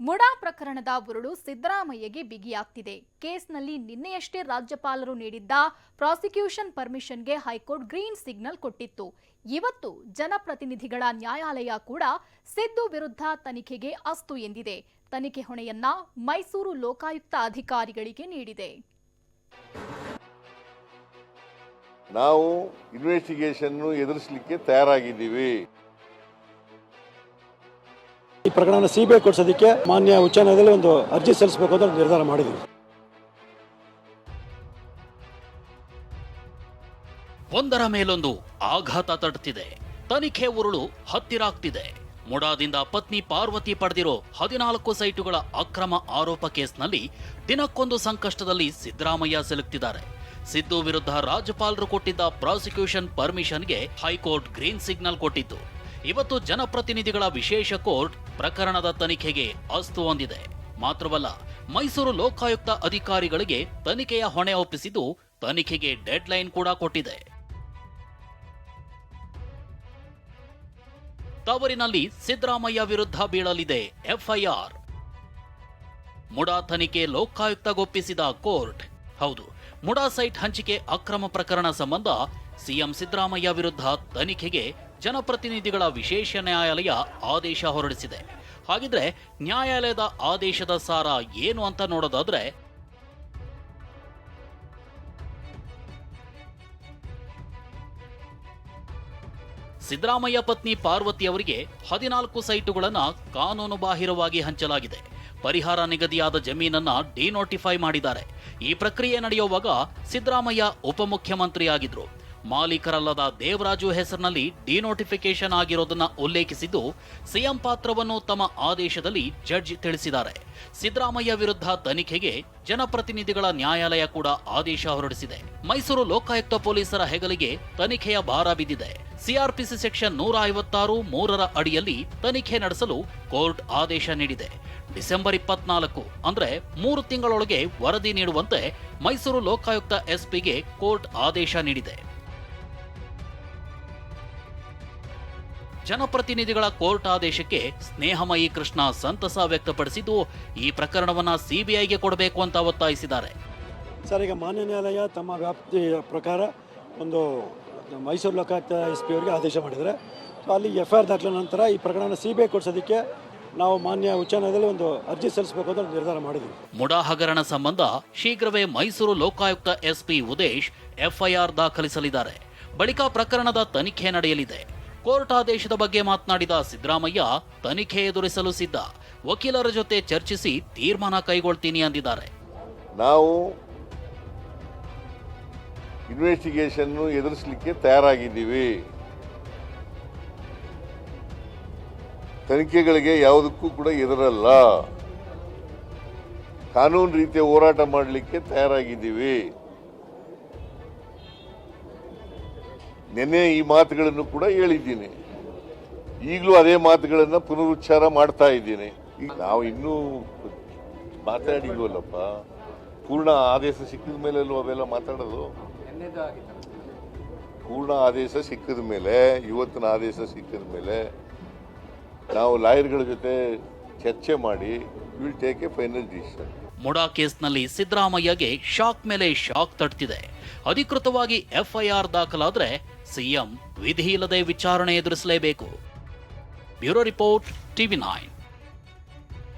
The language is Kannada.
ಮುಡಾ ಪ್ರಕರಣದ ಉರುಳು ಸಿದ್ದರಾಮಯ್ಯಗೆ ಬಿಗಿಯಾಗ್ತಿದೆ. ಕೇಸ್ನಲ್ಲಿ ನಿನ್ನೆಯಷ್ಟೇ ರಾಜ್ಯಪಾಲರು ನೀಡಿದ್ದ ಪ್ರಾಸಿಕ್ಯೂಷನ್ ಪರ್ಮಿಷನ್ಗೆ ಹೈಕೋರ್ಟ್ ಗ್ರೀನ್ ಸಿಗ್ನಲ್ ಕೊಟ್ಟಿತ್ತು. ಇವತ್ತು ಜನಪ್ರತಿನಿಧಿಗಳ ನ್ಯಾಯಾಲಯ ಕೂಡ ಸಿದ್ದು ವಿರುದ್ಧ ತನಿಖೆಗೆ ಅಸ್ತು ಎಂದಿದೆ. ತನಿಖೆ ಹೊಣೆಯನ್ನ ಮೈಸೂರು ಲೋಕಾಯುಕ್ತ ಅಧಿಕಾರಿಗಳಿಗೆ ನೀಡಿದೆ. ನಾವು ಇನ್ವೆಸ್ಟಿಗೇಷನ್ ಎದುರಿಸಲಿಕ್ಕೆ ತಯಾರಾಗಿದ್ದೀವಿ. ಈ ಪ್ರಕರಣ ಸಿಬಿಐ ಕೊಡಿಸೋದಕ್ಕೆ ಮಾನ್ಯ ಉಚ್ಚ ನ್ಯಾಯಾಲಯದಲ್ಲಿ ಒಂದು ಅರ್ಜಿ ಸಲ್ಲಿಸಬೇಕು ಅಂತ ನಿರ್ಧಾರ ಮಾಡಿದ್ದೀವಿ. ಒಂದರ ಮೇಲೊಂದು ಆಘಾತ ತಟ್ಟುತ್ತಿದೆ ತನಿಖೆ ಉರುಳು ಹತ್ತಿರ ಆಗ್ತಿದೆ ಮುಡಾದಿಂದ ಪತ್ನಿ ಪಾರ್ವತಿ ಪಡೆದಿರೋ ಹದಿನಾಲ್ಕು ಸೈಟುಗಳ ಅಕ್ರಮ ಆರೋಪ ಕೇಸ್ನಲ್ಲಿ ದಿನಕ್ಕೊಂದು ಸಂಕಷ್ಟದಲ್ಲಿ ಸಿದ್ದರಾಮಯ್ಯ ಸಿಲುಕ್ತಿದ್ದಾರೆ. ಸಿದ್ದು ವಿರುದ್ಧ ರಾಜ್ಯಪಾಲರು ಕೊಟ್ಟಿದ್ದ ಪ್ರಾಸಿಕ್ಯೂಷನ್ ಪರ್ಮಿಷನ್ಗೆ ಹೈಕೋರ್ಟ್ ಗ್ರೀನ್ ಸಿಗ್ನಲ್ ಕೊಟ್ಟಿತ್ತು. ಇವತ್ತು ಜನಪ್ರತಿನಿಧಿಗಳ ವಿಶೇಷ ಕೋರ್ಟ್ ಪ್ರಕರಣದ ತನಿಖೆಗೆ ಅಸ್ತು ಹೊಂದಿದೆ. ಮಾತ್ರವಲ್ಲ, ಮೈಸೂರು ಲೋಕಾಯುಕ್ತ ಅಧಿಕಾರಿಗಳಿಗೆ ತನಿಖೆಯ ಹೊಣೆ ಒಪ್ಪಿಸಿದ್ದು ತನಿಖೆಗೆ ಡೆಡ್ ಲೈನ್ ಕೂಡ ಕೊಟ್ಟಿದೆ. ತವರಿನಲ್ಲಿ ಸಿದ್ದರಾಮಯ್ಯ ವಿರುದ್ಧ ಬೀಳಲಿದೆ ಎಫ್ಐಆರ್. ಮುಡಾ ತನಿಖೆ ಲೋಕಾಯುಕ್ತಗೊಪ್ಪಿಸಿದ ಕೋರ್ಟ್. ಹೌದು, ಮುಡಾ ಸೈಟ್ ಹಂಚಿಕೆ ಅಕ್ರಮ ಪ್ರಕರಣ ಸಂಬಂಧ ಸಿಎಂ ಸಿದ್ದರಾಮಯ್ಯ ವಿರುದ್ಧ ತನಿಖೆಗೆ ಜನಪ್ರತಿನಿಧಿಗಳ ವಿಶೇಷ ನ್ಯಾಯಾಲಯ ಆದೇಶ ಹೊರಡಿಸಿದೆ. ಹಾಗಿದ್ರೆ ನ್ಯಾಯಾಲಯದ ಆದೇಶದ ಸಾರ ಏನು ಅಂತ ನೋಡೋದಾದ್ರೆ, ಸಿದ್ದರಾಮಯ್ಯ ಪತ್ನಿ ಪಾರ್ವತಿ ಅವರಿಗೆ ಹದಿನಾಲ್ಕು ಸೈಟುಗಳನ್ನು ಕಾನೂನು ಬಾಹಿರವಾಗಿ ಹಂಚಲಾಗಿದೆ. ಪರಿಹಾರ ನಿಗದಿಯಾದ ಜಮೀನನ್ನ ಡಿನೋಟಿಫೈ ಮಾಡಿದ್ದಾರೆ. ಈ ಪ್ರಕ್ರಿಯೆ ನಡೆಯುವಾಗ ಸಿದ್ದರಾಮಯ್ಯ ಉಪಮುಖ್ಯಮಂತ್ರಿಯಾಗಿದ್ರು. ಮಾಲೀಕರಲ್ಲದ ದೇವರಾಜು ಹೆಸರಿನಲ್ಲಿ ಡಿನೋಟಿಫಿಕೇಶನ್ ಆಗಿರೋದನ್ನ ಉಲ್ಲೇಖಿಸಿದ್ದು, ಸಿಎಂ ಪಾತ್ರವನ್ನು ತಮ್ಮ ಆದೇಶದಲ್ಲಿ ಜಡ್ಜ್ ತಿಳಿಸಿದ್ದಾರೆ. ಸಿದ್ದರಾಮಯ್ಯ ವಿರುದ್ಧ ತನಿಖೆಗೆ ಜನಪ್ರತಿನಿಧಿಗಳ ನ್ಯಾಯಾಲಯ ಕೂಡ ಆದೇಶ ಹೊರಡಿಸಿದೆ. ಮೈಸೂರು ಲೋಕಾಯುಕ್ತ ಪೊಲೀಸರ ಹೆಗಲಿಗೆ ತನಿಖೆಯ ಭಾರ ಬಿದ್ದಿದೆ. ಸಿಆರ್ಪಿಸಿ ಸೆಕ್ಷನ್ ನೂರ ಐವತ್ತಾರು ಮೂರರ ಅಡಿಯಲ್ಲಿ ತನಿಖೆ ನಡೆಸಲು ಕೋರ್ಟ್ ಆದೇಶ ನೀಡಿದೆ. ಡಿಸೆಂಬರ್ ಇಪ್ಪತ್ನಾಲ್ಕು, ಅಂದ್ರೆ ಮೂರು ತಿಂಗಳೊಳಗೆ ವರದಿ ನೀಡುವಂತೆ ಮೈಸೂರು ಲೋಕಾಯುಕ್ತ ಎಸ್ಪಿಗೆ ಕೋರ್ಟ್ ಆದೇಶ ನೀಡಿದೆ. ಜನಪ್ರತಿನಿಧಿಗಳ ಕೋರ್ಟ್ ಆದೇಶಕ್ಕೆ ಸ್ನೇಹಮಯಿ ಕೃಷ್ಣ ಸಂತಸ ವ್ಯಕ್ತಪಡಿಸಿದ್ದು ಈ ಪ್ರಕರಣವನ್ನು ಸಿಬಿಐಗೆ ಕೊಡಬೇಕು ಅಂತ ಒತ್ತಾಯಿಸಿದ್ದಾರೆ. ಸರ್ ಈಗ ಮಾನ್ಯ ನ್ಯಾಯಾಲಯ ತಮ್ಮ ವ್ಯಾಪ್ತಿ ಪ್ರಕಾರ ಒಂದು ಮೈಸೂರು ಲೋಕಾಯುಕ್ತ ಎಸ್ ಪಿ ಅವರಿಗೆ ಆದೇಶ ಮಾಡಿದ್ದಾರೆ. ಸೊ ಅಲ್ಲಿ ಎಫ್ ಐ ಆರ್ ದಾಖಲೆ ನಂತರ ಈ ಪ್ರಕರಣ ಸಿ ಬಿ ಐ ಕೊಡಿಸೋದಕ್ಕೆ ನಾವು ಮಾನ್ಯ ಉಚ್ಚ ನ್ಯಾಯಾಲಯದಲ್ಲಿ ಒಂದು ಅರ್ಜಿ ಸಲ್ಲಿಸಬೇಕು ಅಂತ ನಿರ್ಧಾರ ಮಾಡಿದ್ವಿ ಮುಡಾ ಹಗರಣ ಸಂಬಂಧ ಶೀಘ್ರವೇ ಮೈಸೂರು ಲೋಕಾಯುಕ್ತ ಎಸ್ಪಿ ಉದೇಶ್ ಎಫ್ಐಆರ್ ದಾಖಲಿಸಲಿದ್ದಾರೆ. ಬಳಿಕ ಪ್ರಕರಣದ ತನಿಖೆ ನಡೆಯಲಿದೆ. ಕೋರ್ಟ್ ಆದೇಶದ ಬಗ್ಗೆ ಮಾತನಾಡಿದ ಸಿದ್ದರಾಮಯ್ಯ, ತನಿಖೆ ಎದುರಿಸಲು ಸಿದ್ಧ. ವಕೀಲರ ಜೊತೆ ಚರ್ಚಿಸಿ ತೀರ್ಮಾನ ಕೈಗೊಳ್ತೀನಿ ಅಂದಿದ್ದಾರೆ. ನಾವು ಇನ್ವೆಸ್ಟಿಗೇಷನ್ ಎದುರಿಸಲಿಕ್ಕೆ ತಯಾರಾಗಿದ್ದೀವಿ. ತನಿಖೆಗಳಿಗೆ ಯಾವುದಕ್ಕೂ ಕೂಡ ಎದುರಲ್ಲ. ಕಾನೂನು ರೀತಿಯ ಹೋರಾಟ ಮಾಡಲಿಕ್ಕೆ ತಯಾರಾಗಿದ್ದೀವಿ. ನಿನ್ನೆ ಈ ಮಾತುಗಳನ್ನು ಕೂಡ ಹೇಳಿದ್ದೀನಿ. ಈಗಲೂ ಅದೇ ಮಾತುಗಳನ್ನು ಪುನರುಚ್ಚಾರ ಮಾಡ್ತಾ ಇದ್ದೀನಿ. ನಾವು ಇನ್ನೂ ಮಾತಾಡಿಲ್ವಲ್ಲಪ್ಪ? ಪೂರ್ಣ ಆದೇಶ ಸಿಕ್ಕಿದ ಮೇಲೆ ಅವೆಲ್ಲ ಮಾತಾಡೋದು? ಪೂರ್ಣ ಆದೇಶ ಸಿಕ್ಕಿದ ಮೇಲೆ, ಇವತ್ತಿನ ಆದೇಶ ಸಿಕ್ಕಿದ ಮೇಲೆ ನಾವು ಲಾಯರ್ಗಳ ಜೊತೆ ಚರ್ಚೆ ಮಾಡಿ will take a final decision MUDA ಕೇಸ್ನಲ್ಲಿ ಸಿದ್ದರಾಮಯ್ಯಗೆ ಶಾಕ್ ಮೇಲೆ ಶಾಕ್ ತಟ್ತಿದೆ. ಅಧಿಕೃತವಾಗಿ ಎಫ್ಐಆರ್ ದಾಖಲಾದ್ರೆ ಸಿಎಂ ವಿಧಿ ಇಲ್ಲದೆ ವಿಚಾರಣೆ ಎದುರಿಸಲೇಬೇಕು. Bureau report TV nine.